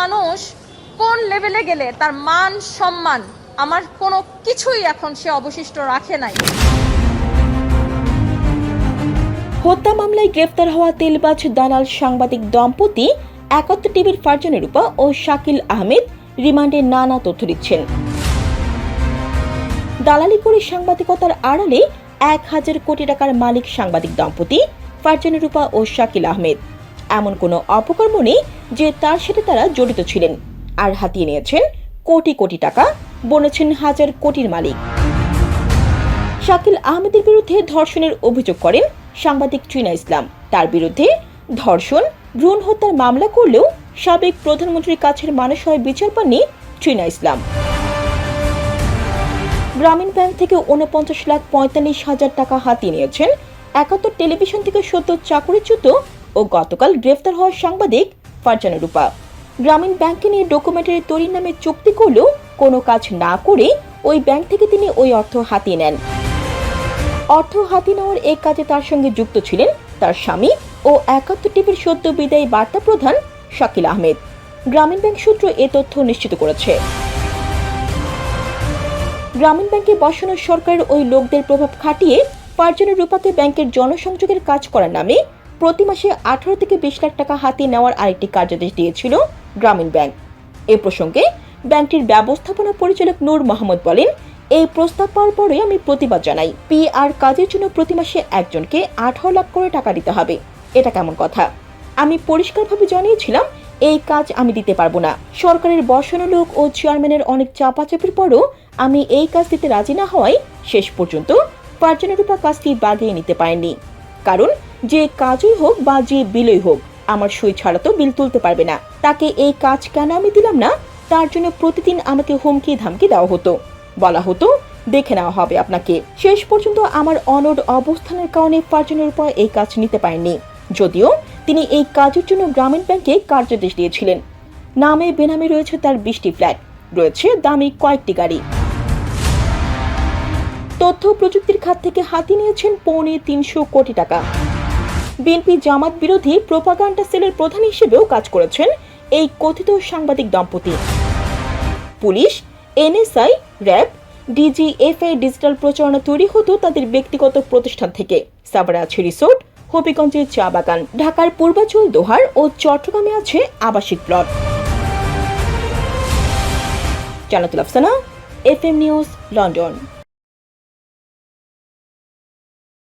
মানুষ কোন লেভেলে গেলে তার মান, সম্মান আমার কোনো কিছুই এখন সে অবশিষ্ট রাখে নাই। হত্যা মামলায় গ্রেফতার হওয়া তেলবাজ দালাল সাংবাদিক দম্পতি একাত্তর টিভির ফারজানা রূপা ও শাকিল আহমেদ রিমান্ডে নানা তথ্য দিচ্ছেন। দালালি করে সাংবাদিকতার আড়ালে এক হাজার কোটি টাকার মালিক সাংবাদিক দম্পতি ফারজানা রূপা ও শাকিল আহমেদ। এমন কোনো অপকর্ম নেই যে তার সাথে তারা জড়িত ছিলেন। আর হাতিয়ে নিয়েছেন কোটি কোটি টাকা, বনেছেন হাজার কোটির মালিক। শাকিল আহমেদের বিরুদ্ধে ধর্ষণের অভিযোগ করেন সাংবাদিক চুইনা ইসলাম। তার বিরুদ্ধে ধর্ষণ, ভ্রূণ হত্যার মামলা করলেও সাবেক প্রধানমন্ত্রীর কাছের মানুষ হয়ে বিচার পাননি চুইনা ইসলাম। গ্রামীণ ব্যাংক থেকে উনপঞ্চাশ লাখ পঁয়তাল্লিশ হাজার টাকা হাতিয়ে নিয়েছেন একাত্তর টেলিভিশন থেকে সদ্য চাকরিচ্যুত ও গতকাল গ্রেফতার হওয়া সাংবাদিক ফারজানা রূপা। গ্রামীণ ব্যাংকে নিয়ে ডকুমেন্টারি তৈরির নামে চুক্তি করলেও কোনো কাজ না করে ওই ব্যাংক থেকে তিনি ওই অর্থ হাতিয়ে নেন। অর্থ হাতিয়ে নেওয়ার এই কাজে তার সঙ্গে যুক্ত ছিলেন তার স্বামী ও একাত্তর টিভির সদ্য বিদায়ী বার্তা প্রধান শাকিল আহমেদ। গ্রামীণ ব্যাংক সূত্র এ তথ্য নিশ্চিত করেছে। গ্রামীণ ব্যাংকে বসানো সরকারের ওই লোকদের প্রভাব খাটিয়ে পাঁচজনের রূপাকে ব্যাংকের জনসংযোগের কাজ করার নামে প্রতি মাসে আঠারো থেকে বিশ লাখ টাকা হাতে নেওয়ার আরেকটি কার্যাদেশ দিয়েছিল গ্রামীণ ব্যাংক। এ প্রসঙ্গে ব্যাংকটির ব্যবস্থাপনা পরিচালক নূর মোহাম্মদ বলেন, এই প্রস্তাব পাওয়ার পরে আমি প্রতিবাদ জানাই। পি আর কাজের জন্য প্রতি মাসে একজনকে আঠারো লাখ করে টাকা দিতে হবে। এটা কেমন কথা? আমি পরিষ্কারভাবে জানিয়েছিলাম, এই কাজ আমি দিতে পারব না। সরকারের বসানো লোক ও চেয়ারম্যানের অনেক চাপাচাপির পরও আমি এই কাজ দিতে রাজি না হওয়ায় শেষ পর্যন্ত পার্জনের রূপা কাজটি বাগিয়ে নিতে পারেননি। কারণ যে কাজই হোক বা যে বিলই হোক, আমার সই ছাড়া তো বিল তুলতে পারবে না। তাকে এই কাজ কেন আমি দিলাম না? তার জন্য প্রতিদিন আমাকে হুমকি ধামকি দেওয়া হতো। বলা হতো, দেখে নেওয়া হবে আপনাকে। শেষ পর্যন্ত আমার অনড় অবস্থানের কারণে পার্জনের উপর এই কাজ নিতে পারেননি। যদিও তিনি এই কাজের জন্য গ্রামীণ ব্যাংকে কার্যাদেশ দিয়েছিলেন। নামে বেনামে রয়েছে তার বিশটি ফ্ল্যাট। রয়েছে দামি কয়েকটি গাড়ি। তথ্য প্রযুক্তির খাত থেকে হাতি নিয়েছেন পৌনে তিনশো কোটি টাকা। বিএনপি জামাত বিরোধী প্রোপাগান্ডা সেলের প্রধান হিসেবেও কাজ করেছেন এই কথিত সাংবাদিক দম্পতি। Police, NSI, RAB DGFI digital প্রচারণা তৈরি হতো তাদের ব্যক্তিগত প্রতিষ্ঠান থেকে। সাভারে আছে রিসোর্ট, হবিগঞ্জের চা বাগান, ঢাকার পূর্বাঞ্চল দোহার ও চট্টগ্রামে আছে আবাসিক plot. Jannatul Afsana F M news, London.